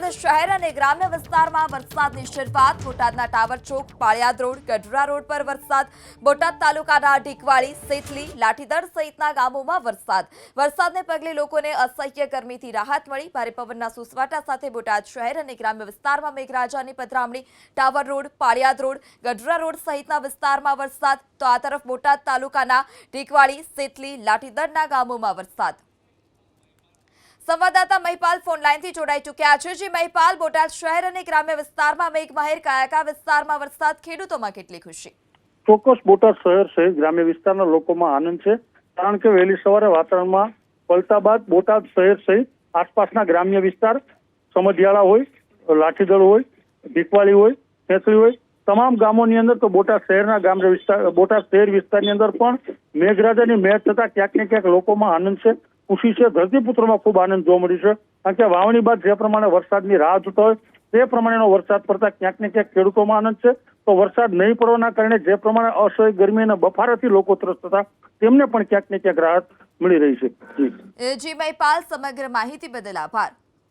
બોટાદ શહેર અને ગ્રામ્ય વિસ્તારમાં વરસાદની શરૂઆત બોટાદના ટાવર ચોક પાળિયાદ રોડ ગઢરા રોડ પર વરસાદ, બોટાદ તાલુકાના ઢીકવાળી, સેથલી, લાઠીદળ સહિતના ગામોમાં વરસાદ. વરસાદને પગલે લોકોને અસહ્ય ગરમીથી રાહત મળી. ભારે પવનના સુસવાટા સાથે બોટાદ શહેર અને ગ્રામ્ય વિસ્તારમાં મેઘરાજાની પધરામણી. Tower road Paliyad road Gadhra road સહિતના વિસ્તારમાં વરસાદ. તો આ તરફ બોટાદ તાલુકાના ઢીકવાળી, સેથલી, લાઠીદળના ગામોમાં વરસાદ. સંવાદદાતા મહિપાલ ફોનલાઈનથી જોડાઈ ચૂક્યા છે. જે મહિપાલ, બોટાદ શહેર અને ગ્રામ્ય વિસ્તારમાં મેઘમહેર કયા કાયાકા વિસ્તારમાં વરસાદ ખેડૂતોમાં કેટલી ખુશી? ચોક્કસ બોટાદ શહેર સહિત ગ્રામ્ય વિસ્તારના લોકોમાં આનંદ છે, કારણ કે વહેલી સવારે વાતાવરણમાં પલટા બાદ બોટાદ શહેર સહિત આસપાસના ગ્રામ્ય વિસ્તાર સમધિયાળા હોય, લાઠીદળ હોય ભીખવાળી હોય સેસરી હોય, તમામ ગામોની અંદર તો બોટાદ શહેરના ગ્રામ્ય વિસ્તાર, બોટાદ શહેર વિસ્તારની અંદર પણ મેઘરાજાની મેળ થતા ક્યાંક ને ક્યાંક લોકોમાં આનંદ છે. ખુશી છે. ધરતીપુત્રોમાં ખૂબ આનંદ જોવા મળ્યો છે. કારણ કે વાવણી બાદ જે પ્રમાણે વરસાદની રાહ જોતો હોય, તે પ્રમાણેનો વરસાદ પડતા ક્યાંક ને ક્યાંક ખેડૂતોમાં આનંદ છે. તો વરસાદ નહીં પડવાના કારણે જે પ્રમાણે અસહ્ય ગરમી અને બફારાથી લોકો ત્રસ્ત હતા, તેમને પણ ક્યાંક ને ક્યાંક રાહત મળી રહી છે. જી, ભાઈ, પાલ, સમગ્ર માહિતી બદલ આભાર.